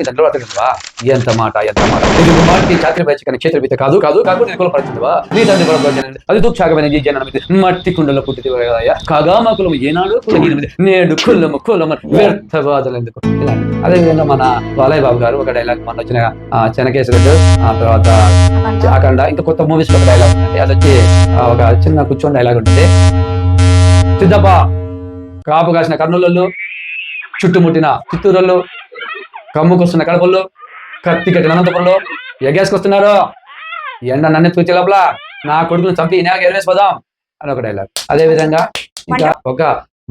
దండలు అతనివా ఎంత మాట ఎంత మాట. ఇది మాటికి చాత్రి బయచకని క్షేత్ర బీత కాదు కాదు కాదు నేను కులపడుతుందివా నీ తండ్రి బలపడుతుంది అది దుఃఖాగమైన ఈ జననమిది మట్టి కుండలో పుట్టిది కాగామ కులము ఏనాడు కులహీనమిది నేడు కులము కులము వ్యర్థవాదులు ఎందుకు? ఇలాంటి అదేవిధంగా మన బాలయ్య బాబు గారు ఒక డైలాగ్ మన వచ్చిన ఆ, చెనకేశ్వరుడు ఆ తర్వాత అఖండ. ఇంకా కొత్త మూవీస్లో ఒక డైలాగ్ ఉంది. అది వచ్చి ఒక చిన్న కూర్చొని డైలాగ్ ఉంటుంది. సిద్ధప్ప కాపు కాసిన కర్నూలు చుట్టుముట్టిన చిత్తూరులో కమ్ముకొస్తున్న కడపల్లో కత్తి కట్టిన అనంతపురంలో ఎగేసుకొస్తున్నారు. ఎండ నన్ను తూచే లోపల నా కొడుకుని చంపి ఈ నెలకి ఎగరేసిపోదాం అని ఒక డైలాగ్ అదే విధంగా ఇంకా ఒక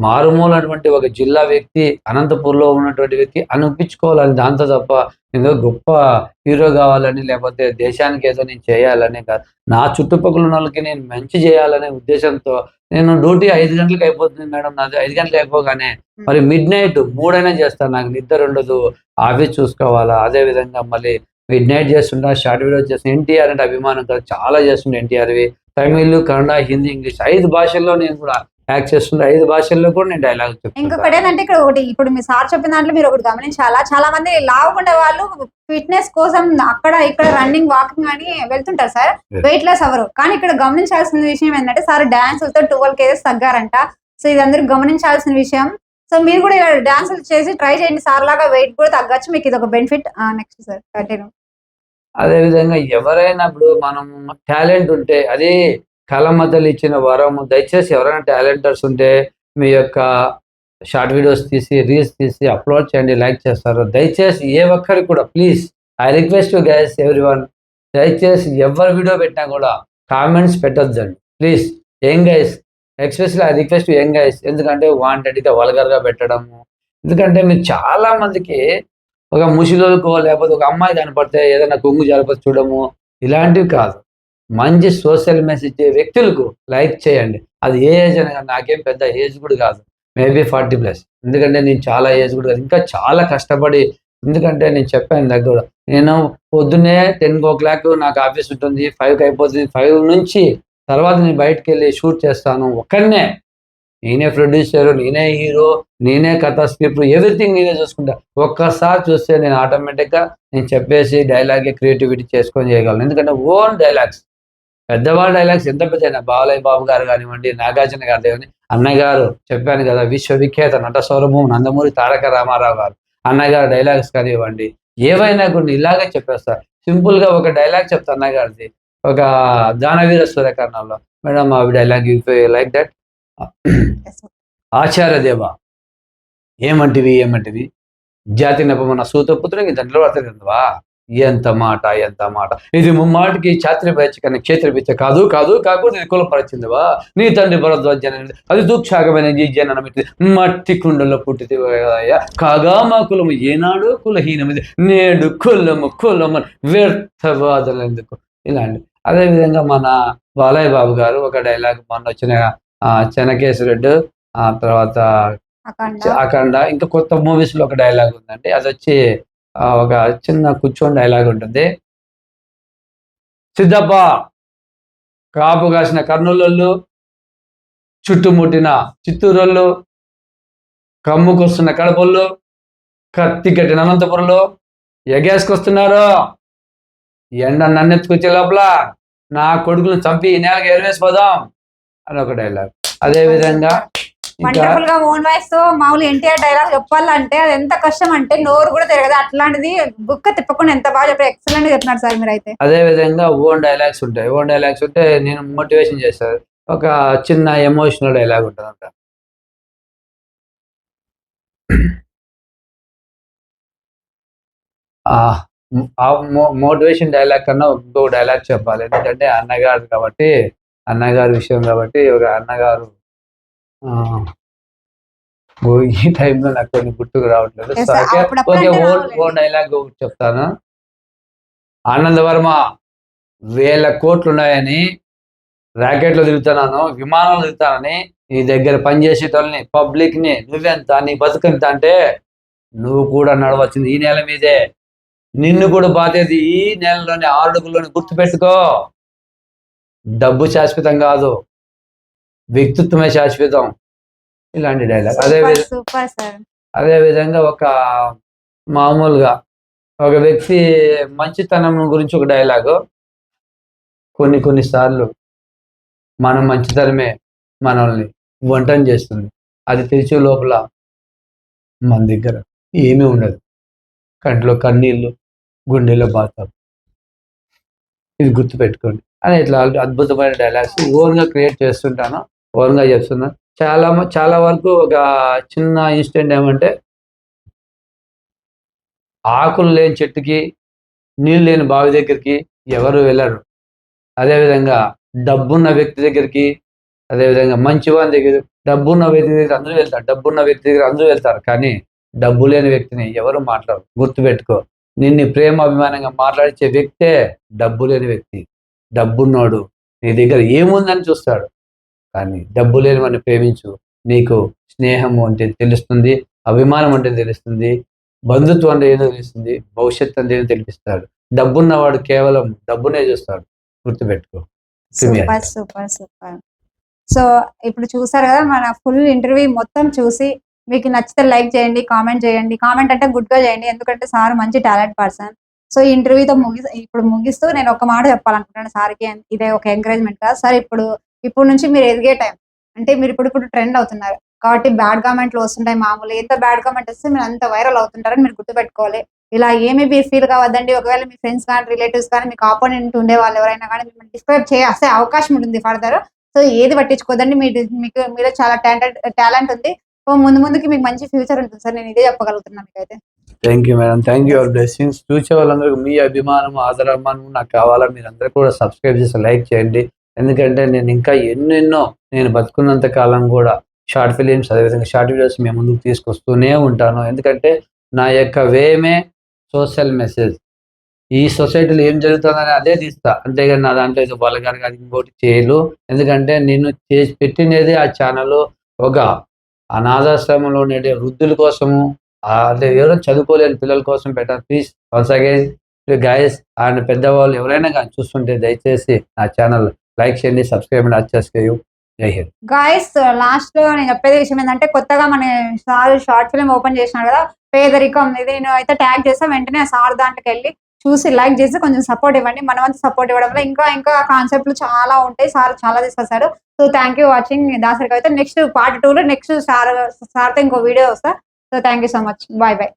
మారుమూలటువంటి ఒక జిల్లా వ్యక్తి అనంతపూర్లో ఉన్నటువంటి వ్యక్తి అనిపించుకోవాలని దాంతో తప్ప ఏదో గొప్ప హీరో కావాలని లేకపోతే దేశానికి ఏదో నేను చేయాలని కాదు. నా చుట్టుపక్కల ఉన్న వాళ్ళకి నేను మంచి చేయాలనే ఉద్దేశంతో నేను డ్యూటీ ఐదు గంటలకు అయిపోతుంది మేడం. నాది ఐదు గంటలకు అయిపోగానే మరి మిడ్ నైట్ మూడైనా చేస్తాను. నాకు నిద్ర ఉండదు. ఆఫీస్ చూసుకోవాలా? అదే విధంగా మళ్ళీ మిడ్ నైట్ చేస్తుంటా షార్ట్ వీడియో చేస్తున్నా ఎన్టీఆర్ అంటే అభిమానం కదా చాలా చేస్తుండే ఎన్టీఆర్వి. తమిళ్ కన్నడ హిందీ ఇంగ్లీష్ ఐదు భాషల్లో నేను కూడా యాక్ట్ చేస్తుండే. ఐదు భాషల్లో కూడా నేను డైలాగ్ ఇంకొకటి చెప్తాను ఏంటంటే ఇక్కడ ఒకటి ఇప్పుడు మీ సార్ చెప్పిన దాంట్లో మీరు ఒకటి గమనించాలా? చాలా మంది లావుకుండే వాళ్ళు ఫిట్నెస్ కోసం అక్కడ ఇక్కడ రన్నింగ్ వాకింగ్ అని వెళ్తుంటారు సార్. వెయిట్ లెస్ అవరు కానీ ఇక్కడ గమనించాల్సిన విషయం ఏంటంటే సార్ డాన్స్తో ట్వెల్వ్ కేజెస్ తగ్గారంట. సో ఇది అందరూ గమనించాల్సిన విషయం. సో మీరు కూడా ఇలా డాన్సులు చేసి ట్రై చేయండి. సార్ లాగా వెయిట్ కూడా తగ్గచ్చు. మీకు ఇది ఒక బెనిఫిట్ నెక్స్ట్ సార్ కంటిన్యూ అదే విధంగా ఎవరైనా ఇప్పుడు మనం టాలెంట్ ఉంటే అది కళమతలు ఇచ్చిన వరము దయచేసి ఎవరైనా టాలెంటర్స్ ఉంటే మీ యొక్క షార్ట్ వీడియోస్ తీసి రీల్స్ తీసి అప్లోడ్ చేయండి లైక్ చేస్తారు. దయచేసి ఏ ఒక్కరికి కూడా please I request you guys everyone దయచేసి ఎవరి వీడియో పెట్టినా కూడా comments పెట్టొద్దండి. Please young guys especially I request young guys ఎందుకంటే వాంటెడ్గా వల్గర్గా పెట్టడము. ఎందుకంటే మీరు చాలా మందికి ఒక ముసిలోకో లేకపోతే ఒక అమ్మాయి కనపడితే ఏదైనా కొంగు జరపతి చూడము ఇలాంటివి కాదు. మంచి సోషల్ మెసేజ్ వ్యక్తులకు లైక్ చేయండి. అది ఏ ఏజ్ అనగా నాకేం పెద్ద ఏజ్ కూడా కాదు. Maybe forty plus. ఎందుకంటే నేను చాలా ఏజ్ కూడా కాదు. ఇంకా చాలా కష్టపడి ఎందుకంటే నేను చెప్పాను దగ్గర నేను పొద్దున్నే టెన్ ఓ క్లాక్ నాకు ఆఫీస్ ఉంటుంది ఫైవ్కి అయిపోతుంది ఫైవ్ నుంచి తర్వాత నేను బయటకు వెళ్ళి షూట్ చేస్తాను. ఒక్కడనే. నేనే ప్రొడ్యూసర్ నేనే హీరో నేనే కథ స్క్రిప్ట్ ఎవ్రీథింగ్ నేనే చూసుకుంటా. ఒక్కసారి చూస్తే నేను ఆటోమేటిక్గా నేను చెప్పేసి డైలాగ్ క్రియేటివిటీ చేసుకొని చేయగలను. ఎందుకంటే ఓన్ డైలాగ్స్. పెద్దవాళ్ళ డైలాగ్స్ ఎంత పెద్ద బాలయ్య బాబు గారు కానివ్వండి నాగార్జున గారు కానివ్వండి అన్నయ్య గారు చెప్పాను కదా విశ్వవిఖ్యాత నట సౌరభం నందమూరి తారక రామారావు గారు. అన్నయ్య గారు డైలాగ్స్ కానివ్వండి ఏవైనా కొన్ని ఇలాగే చెప్పేస్తా. సింపుల్గా ఒక డైలాగ్ చెప్తా అన్నయ్య గారిది ఒక దానవీర సూర్యకర్ణంలో మేడం అవి dialogue like that Acharya Deva. ఏమంటివి ఏమంటివి? జాతి నపమన్న సూతపుత్రునికి దండలు అతనివా ఎంత మాట ఎంత మాట. ఇది ముమ్మాటికి ఛాత్రి బయచకని క్షేత్ర బిచ్చ కాదు కాదు కాకపోతే ఇది కులపరిచిందివా నీ తండ్రి భరద్వాజన అది దుఃఖాగమైన ఈ జననమిది మట్టి కుండలో పుట్టిది కాగా మా కులము ఏనాడు కులహీనమిది. నేడు కులము కులము వ్యర్థవాదులు ఎందుకు? ఇలాంటి. అదే విధంగా మన బాలయ్య బాబు గారు ఒక డైలాగ్ మొన్న వచ్చిన ఆ, చెనకేశ్వరుడు ఆ తర్వాత అఖండ. ఇంకా కొత్త మూవీస్లో ఒక డైలాగ్ ఉందండి. అది వచ్చి ఒక చిన్న కూర్చొని డైలాగ్ ఉంటుంది. సిద్ధప్ప కాపు కాసిన కర్నూలు చుట్టుముట్టిన చిత్తూరులో కమ్ముకొస్తున్న కడపళ్ళు కత్తి కట్టిన అనంతపురంలో ఎగేసుకొస్తున్నారు. ఎండ నన్నెత్తుకొచ్చే లోపల నా కొడుకుని చంపి ఈ నెలకి ఎరవేసిపోదాం అని ఒక డైలాగ్ అదే విధంగా వండర్ఫుల్గా ఓన్ వాయిస్తో మామూలు ఎన్టీఆర్ డైలాగ్ చెప్పాలంటే అది ఎంత కష్టం అంటే నోరు కూడా తిరగదు. అట్లాంటిది బుక్క తిప్పకుండా ఎంత బాగా చెప్పారు ఎక్సలెంట్గా చెప్తున్నారు సార్ మీరు అయితే అదే విధంగా ఓన్ డైలాగ్స్ ఉంటాయి. ఓన్ డైలాగ్స్ ఉంటే నేను మోటివేషన్ చేస్తాను ఒక చిన్న ఎమోషనల్ డైలాగ్ ఉంటుంది అంట మోటివేషన్ డైలాగ్ కన్నా ఇంకో డైలాగ్ చెప్పాలి. ఎందుకంటే అన్నగారు కాబట్టి అన్నగారి విషయం కాబట్టి ఒక అన్నగారు ఈ టైంలో నాకు కొన్ని గుర్తుకు రావట్లేదు. ఓకే డైలాగ్ చెప్తాను. ఆనందవర్మ వేల కోట్లు ఉన్నాయని ర్యాకెట్లు తిరుగుతున్నాను విమానాలు తిరుగుతానని నీ దగ్గర పనిచేసేటోళ్ళని పబ్లిక్ని నువ్వెంత నీ బతుకెంత అంటే నువ్వు కూడా నడవచ్చింది ఈ నెల మీదే. నిన్ను కూడా బాధేది ఈ నెలలోని ఆరు అడుగుల్లోని గుర్తుపెట్టుకో. డబ్బు శాశ్వతం కాదు. వ్యక్తిత్వమే శాశ్వతం. ఇలాంటి డైలాగ్ అదే విధ- సూపర్ సార్ అదే విధంగా ఒక మామూలుగా ఒక వ్యక్తి మంచితనం గురించి ఒక డైలాగు కొన్ని కొన్ని సార్లు మన మంచితనమే మనల్ని వంటం చేస్తుంది. అది తెరిచే లోపల మన దగ్గర ఏమీ ఉండదు. కంట్లో కన్నీళ్ళు గుండెలో బాధ ఇది గుర్తుపెట్టుకోండి. అని ఇట్లా అద్భుతమైన డైలాగ్స్ ఓన్గా క్రియేట్ చేస్తుంటాను. ఓరంగా చెప్తున్నాను చాలా చాలా వరకు ఒక చిన్న ఇన్సిడెంట్ ఏమంటే ఆకులు లేని చెట్టుకి నీళ్ళు లేని బావి దగ్గరికి ఎవరు వెళ్ళరు. అదేవిధంగా డబ్బున్న వ్యక్తి దగ్గరికి అదేవిధంగా మంచివాని దగ్గర డబ్బున్న వ్యక్తి దగ్గర అందరూ వెళ్తారు. డబ్బున్న వ్యక్తి దగ్గర అందరూ వెళ్తారు. కానీ డబ్బు లేని వ్యక్తిని ఎవరు మాట్లాడరు. గుర్తుపెట్టుకో. నిన్ను ప్రేమ అభిమానంగా మాట్లాడిచే వ్యక్తే డబ్బు లేని వ్యక్తి. డబ్బున్నోడు. నీ దగ్గర ఏముందని చూస్తాడు. కానీ డబ్బు లేని వాడిని ప్రేమించు. నీకు స్నేహం అంటే తెలుస్తుంది అభిమానం అంటే తెలుస్తుంది బంధుత్వం అంటే ఏదో తెలుస్తుంది భవిష్యత్తు అంటే ఏదో తెలిపిస్తాడు. డబ్బున్నవాడు కేవలం డబ్బునే చూస్తాడు. గుర్తుపెట్టుకో. Super super super. సో ఇప్పుడు చూసారు కదా మన ఫుల్ ఇంటర్వ్యూ మొత్తం చూసి మీకు నచ్చితే లైక్ చేయండి కామెంట్ చేయండి. కామెంట్ అంటే గుడ్గా చేయండి ఎందుకంటే సార్ మంచి టాలెంట్ పర్సన్. సో ఈ ఇంటర్వ్యూతో ముగి ఇప్పుడు ముగిస్తూ నేను ఒక మాట చెప్పాలనుకుంటున్నాను సార్కి ఇదే ఒక ఎంకరేజ్మెంట్ కదా. సార్ ఇప్పుడు ఇప్పుడు నుంచి మీరు ఎదిగే టైం అంటే మీరు ఇప్పుడు ఇప్పుడు ట్రెండ్ అవుతున్నారు. కాబట్టి బ్యాడ్ కామెంట్లు వస్తుంటాయి మామూలు. ఎంత బ్యాడ్ కామెంట్ వస్తే మీరు అంత వైరల్ అవుతుంటారని మీరు గుర్తుపెట్టుకోవాలి. ఇలా ఏమి మీరు ఫీల్ కావద్దండి. ఒకవేళ మీ ఫ్రెండ్స్ కానీ రిలేటివ్స్ కానీ మీకు ఆపోనెంట్ ఉండే వాళ్ళు ఎవరైనా కానీ మిమ్మల్ని డిస్క్రైబ్ చేసే అవకాశం ఉంటుంది ఫర్దర్ సో ఏది పట్టించుకోదండి. మీరు మీకు మీలో చాలా టాలెంట్ టాలెంట్ ఉంది. సో ముందు ముందుకి మీకు మంచి ఫ్యూచర్ ఉంటుంది. సార్ నేను ఇదే చెప్పగలుగుతున్నాను మీకైతే. Thank you madam thank you our blessings చూసే వాళ్ళందరికీ మీ అభిమానం ఆదరాభిమానం నాకు కావాలా మీరు అందరూ కూడా సబ్స్క్రైబ్ చేసి లైక్ చేయండి. ఎందుకంటే నేను ఇంకా ఎన్నెన్నో నేను బతుకున్నంత కాలం కూడా షార్ట్ ఫిలిమ్స్ అదేవిధంగా షార్ట్ వీడియోస్ మేము ముందుకు తీసుకొస్తూనే ఉంటాను. ఎందుకంటే నా యొక్క వేమే సోషల్ మెసేజ్. ఈ సొసైటీలో ఏం జరుగుతుందని అదే తీస్తా. అంతేగాని నా దాంట్లో ఏదో బలగారు కానీ ఇంకోటి చేయలు ఎందుకంటే నేను చేసి పెట్టినది ఆ ఛానల్ ఒక అనాథాశ్రమంలో ఉండే వృద్ధుల కోసము అంటే ఎవరో చదువుకోలేని పిల్లల కోసం పెట్టాను ప్లీజ్ వన్స్ అగైన్ గైస్ ఆయన పెద్దవాళ్ళు ఎవరైనా కానీ చూస్తుంటే దయచేసి నా ఛానల్ లైక్ చేయండి సబ్స్క్రైబ్ అండ్ వచ్చేసుకో జై హింద్. గాయస్ లాస్ట్లో నేను చెప్పేది విషయం ఏంటంటే కొత్తగా మన సార్ షార్ట్ ఫిల్మ్ ఓపెన్ చేసినాడు కదా పేదరికం ఇది నేను అయితే ట్యాగ్ చేస్తా వెంటనే సార్ దాంట్లోకి వెళ్ళి చూసి లైక్ చేసి కొంచెం సపోర్ట్ ఇవ్వండి. మనం అంతా సపోర్ట్ ఇవ్వడంలో ఇంకా ఇంకా కాన్సెప్ట్లు చాలా ఉంటాయి. సార్ చాలా తీసుకొస్తారు సో థ్యాంక్ యూ వాచింగ్ దాసరికి అయితే నెక్స్ట్ పార్ట్ టూ లో నెక్స్ట్ సార్ సార్తో ఇంకో వీడియో వస్తా. So thank you so much bye bye